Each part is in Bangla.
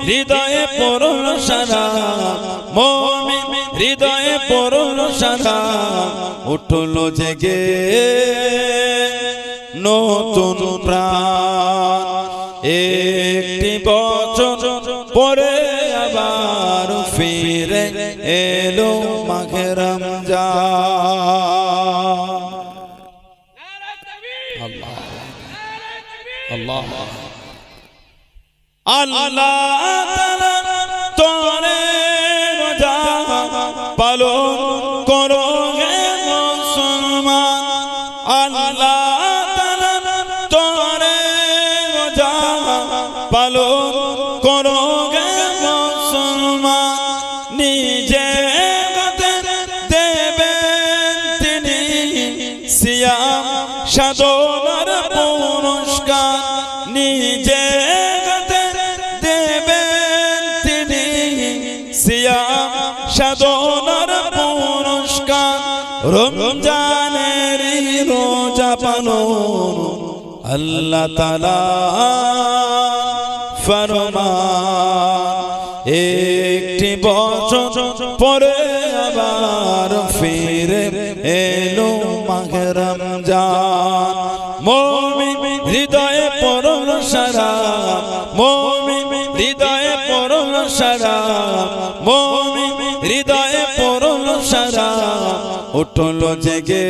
হৃদয়ে পড়ল সারা, মমিন হৃদয়ে পড়ল সারা, উঠল জেগে নতুন একটি বছর পরে আবার ফিরে এলো মাঘে আল্লাহ তোরে রোজা পালন করো হে মুসলমান। আল্লাহ তোরে রোজা পালন করো হে মুসলমান। নিজে দেবেন তিনি সিয়াম, সাধনার রমজানের রোজা পালন আল্লাহ তালা ফরমান একটি বছর পরে আবার ফিরে এলো মাঘে রমজান মমিন হৃদয়ে পড়ল সারা। মমিন হৃদয়ে পড়ল সারা। মমিন হৃদয়ে উঠল জেগে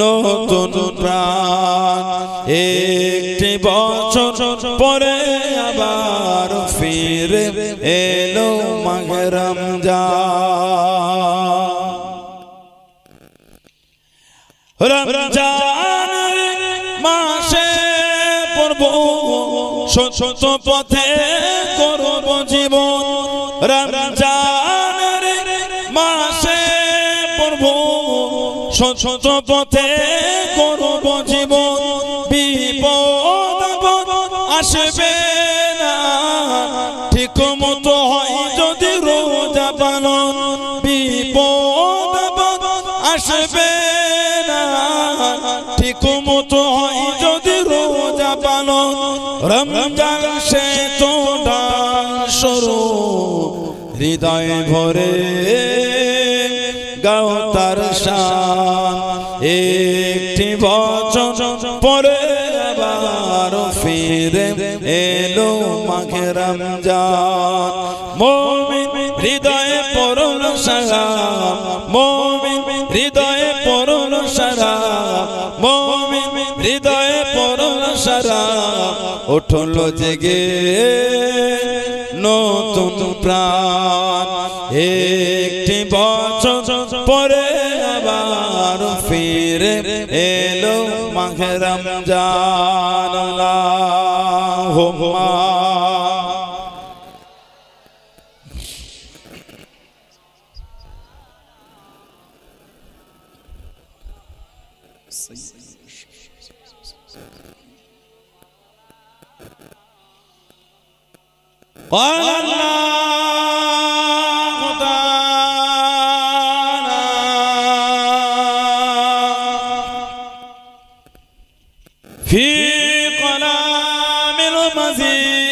নতুন প্রাণ। একটি বছর পরে আবার ফিরে এলো মাঘে রমজান। রমজান মাসে পড়ব, সত্য পথে করব জীবন। রমজান সত্য পথে করব জীবন, বিপদ আসবে না। ঠিক মতো হয় যদি রোজা পালন, বিপদ আসবে না। ঠিক মতো হয় যদি রোজা পালন, রমজান সে তো ডান সরু হৃদয় ভরে গাও তার শান। একটি বছর পরে আবার ফিরে এলো মাঘে রমজান। মমিন হৃদয়ে পড়ল সারা মমিন হৃদয়ে পড়ল সারা মমিন হৃদয়ে পড়ল সারা উঠল জেগে নতুন প্রাণ। বছর পরে আবার ফিরে এলো মাঘে রমজান আল্লাহুম্মা قال الله في قلام المزيد.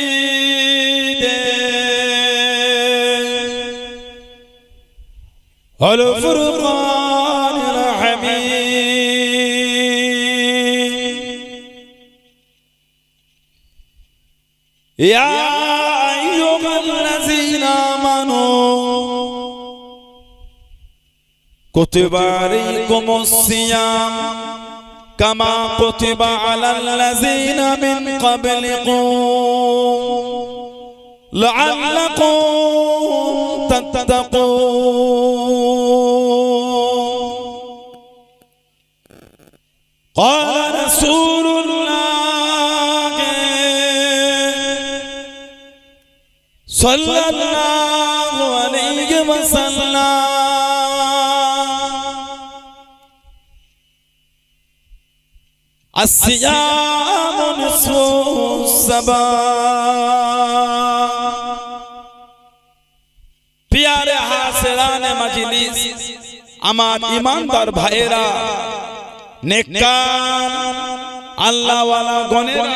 الفرقان الحميد يا أيها الذين آمنوا كتب عليكم الصيام. كما كتب على الذين من قبلكم. لعلكم تتقون. قال رسول الله صلى الله عليه وسلم الصيام نصف السبا পিয়ারে হাসরানে মজলিস আমার ইমানদার ভাইয়েরা নেককার আল্লাহ ওয়ালা গনেরা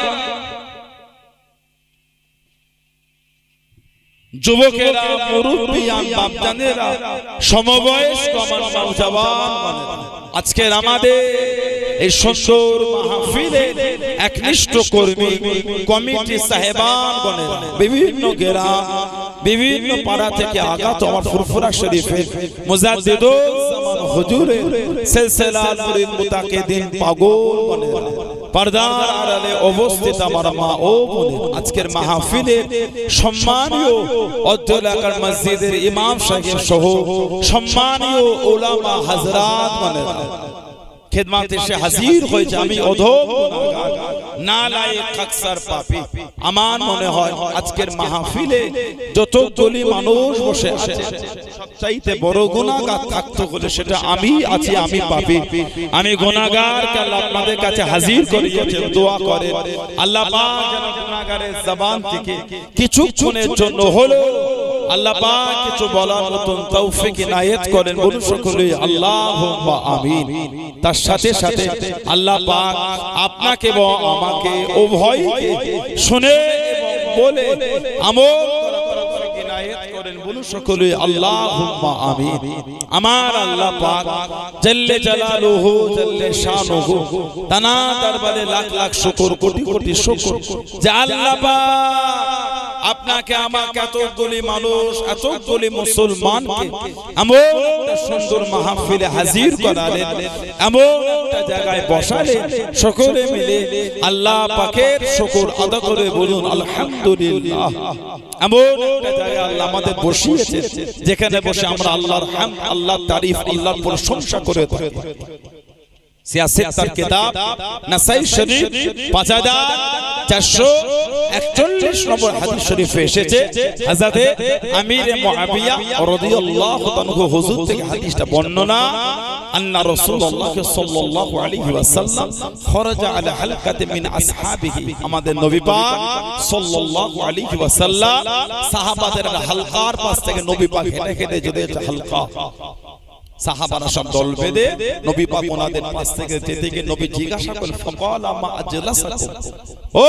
যুবকেরা মুরব্বিয়ান বাপজানেরা সমবয়স্ক আমার নওজওয়ান বনেরা। আজকের আমাদের এই মাহফিলে একনিষ্ঠ কর্মী কমিটি সাহেবান বিভিন্ন বিভিন্ন পাড়া থেকে আগত আমার ফুরফুরা হুজুরের সিলসিলা পাগল পর্দার আড়ালে অবস্থিত আমার মা ও বোনের আজকের মাহফিলে সম্মানীয় অত্র এলাকার মসজিদের ইমাম সাহেব সহ সম্মানীয় ওলামা হাজরাত মানে খেদমাতে সে হাজির হয়েছে আমি অধম গুনাহগার, নালায়েক আকসার পাপী আমার মনে হয় আজকের মাহফিলে যত গলি মানুষ বসে আছে সবচাইতে বড় গুনাহগার থাকতো বলে সেটা আমি আছি আমি পাপী আমি গুনাহগার কাল আপনাদের কাছে হাজির দোয়া করে আল্লাহ পাক যেন গুনাহগারের জবান থেকে কিছুক্ষণের জন্য হলো আল্লাহ পাক কিছু বলার মতন তৌফিক ইনায়েত করেন। বলুন সকলে আল্লাহুম্মা আমিন। তার সাথে সাথে আল্লাহ পাক আপনাকে এবং আমাকে উভয়কে শুনে বলে আমল সকলে আল্লাহুম্মা আমিন। আমার আল্লাহ পাক জাল্লে জালালুহু জাল্লে শানুহু তানা দরবারে লাখ লাখ শুকর কোটি কোটি শুকর। যে আল্লাহ পাক আপনাকে আমাকে এতগুলি মানুষ এতগুলি মুসলমানকে এমন একটা সুন্দর মাহফিলে হাজির করালেন। এমন একটা জায়গায় বসালেন। সকলে মিলে আল্লাহ পাকের শুকর আদা করে বলুন আলহামদুলিল্লাহ। এমন একটা জায়গায় আল্লাহ আমাদের বসিয়েছে যেখানে বসে আমরা আল্লাহর হাম আল্লাহর তারিফ আল্লাহর প্রশংসা করে থাকি। সিয়াসত তার কিতাব নাসাই শরীফ 5441 নম্বর হাদিস শরীফে এসেছে। হযরতে আমির মুআবিয়া রাদিয়াল্লাহু তাআলা হুজুর থেকে হাদিসটা বর্ণনা আন্না রাসূলুল্লাহ সাল্লাল্লাহু আলাইহি ওয়াসাল্লাম খরাজা আলা হালকাতি মিন আসহাবিহি। আমাদের নবী পাক সাল্লাল্লাহু আলাইহি ওয়াসাল্লাম সাহাবাদের হালকার পাশ থেকে নবী পাক হেঁটে হেঁটে যেতে হালকা। সাহাবারা সব দল বেঁধে নবী পাক ওনাদের পাশ থেকে যেতে গিয়ে নবী জিজ্ঞাসা করলেন ফাকাল আমা আজলাসাকুম ও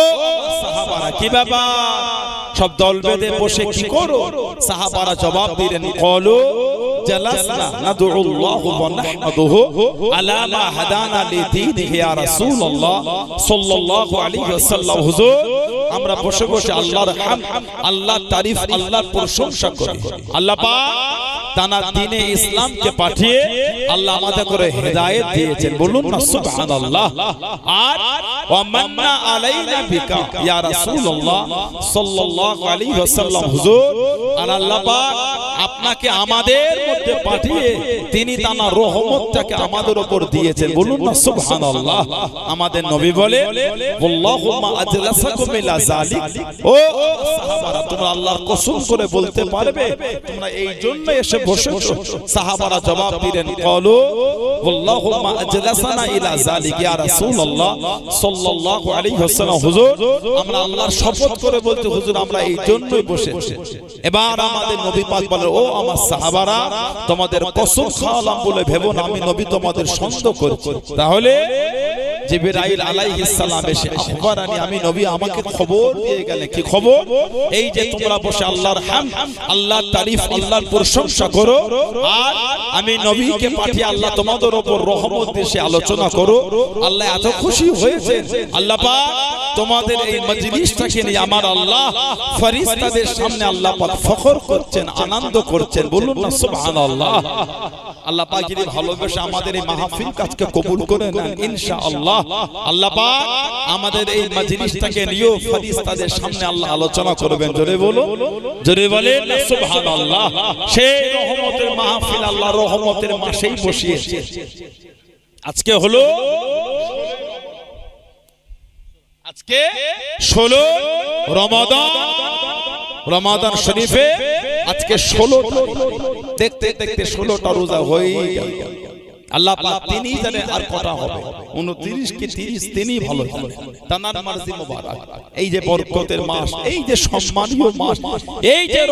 সাহাবারা কি ব্যাপার? সব দল বেঁধে বসে কি করো? সাহাবারা জবাব দিলেন কলু জালাসনা নাদউল্লাহ ওয়া নাহমাদুহু আলা মা হাদানা লিদীনিহি ইয়া রাসূলুল্লাহ সাল্লাল্লাহু আলাইহি ওয়াসাল্লাম হুজুর আমরা বসে বসে আল্লাহর হাম আল্লাহর তারিফ আল্লাহর প্রশংসা করি। আল্লাহ পাক তানার দিনে ইসলামকে পাঠিয়ে আল্লাহ আমাদের করে হেদায়েত দিয়েছেন। বলুন না, সুবহানাল্লাহ। আর ওয়া মান্না আলাইনা বিকা, ইয়া রাসূলুল্লাহ সাল্লাল্লাহু আলাইহি ওয়াসাল্লাম। হুজুর, আর আল্লাহ পাক আপনাকে আমাদের মধ্যে পাঠিয়ে তিনি তানার রহমতটাকে আমাদের উপর দিয়েছেন। বলুন না, সুবহানাল্লাহ। আমাদের নবী বলে আল্লাহুম্মা আজলাসাকুম ইলা যালিক। ও সাহাবারা, তোমরা আল্লাহর কসম করে বলতে পারবে, তোমরা এই জন্য এসে বসেছো। সাহাবারা জবাব দিলেন, কলু আল্লাহুম্মা আজলাসানা ইলা যালিক, ইয়া রাসূলুল্লাহ সাল্লাল্লাহু আলাইহি ওয়াসাল্লাম। হুজুর, আমরা আল্লাহর শপথ করে বলতে হুজুর, আমরা এই জন্যই বসেছি। এবার আমাদের নবী পাক বলে ও আমার সাহাবারা, তোমাদের কসম খাওয়ালাম বলে ভেবো না, আমি নবী তোমাদের সন্দেহ করছি। তাহলে আমাকে খবর কি খবর? এই যে বসে প্রশংসা করো আমি পাঠিয়ে আল্লাহ তোমাদের আলোচনা করো। আল্লাহ এত খুশি হয়েছে আল্লাহ তোমাদের এই মজলিসটাকে নিয়ে আমার আল্লাহ ফেরেশতাদের সামনে আল্লাহ পাক ফখর করছেন আনন্দ করছেন বলুন না সুবহানাল্লাহ। আল্লাহ পাক যদি ভালোবেসে আমাদের এই মাহফিল কাজকে কবুল করে নেন ইনশাআল্লাহ। আল্লাহ পাক আমাদের এই মজলিসটাকে নিয়ে ফেরেশতাদের সামনে আল্লাহ আলোচনা করবেন জোরে বলো জোরে বলেন। না সুবহানাল্লাহ। সেই রহমতের মাহফিল আল্লাহ রহমতের মাসেই বসিয়েছে। আজকে হলো আজকে ষোলো রমাদান রমাদান শরীফে আজকে ষোলো দেখতে দেখতে ষোলোটা রোজা হয়ে আল্লাহ তিনি জানেন আর হবে। 29 কি 30 তিনি ভালো এই যে মাস, এই যে মাস, এই যে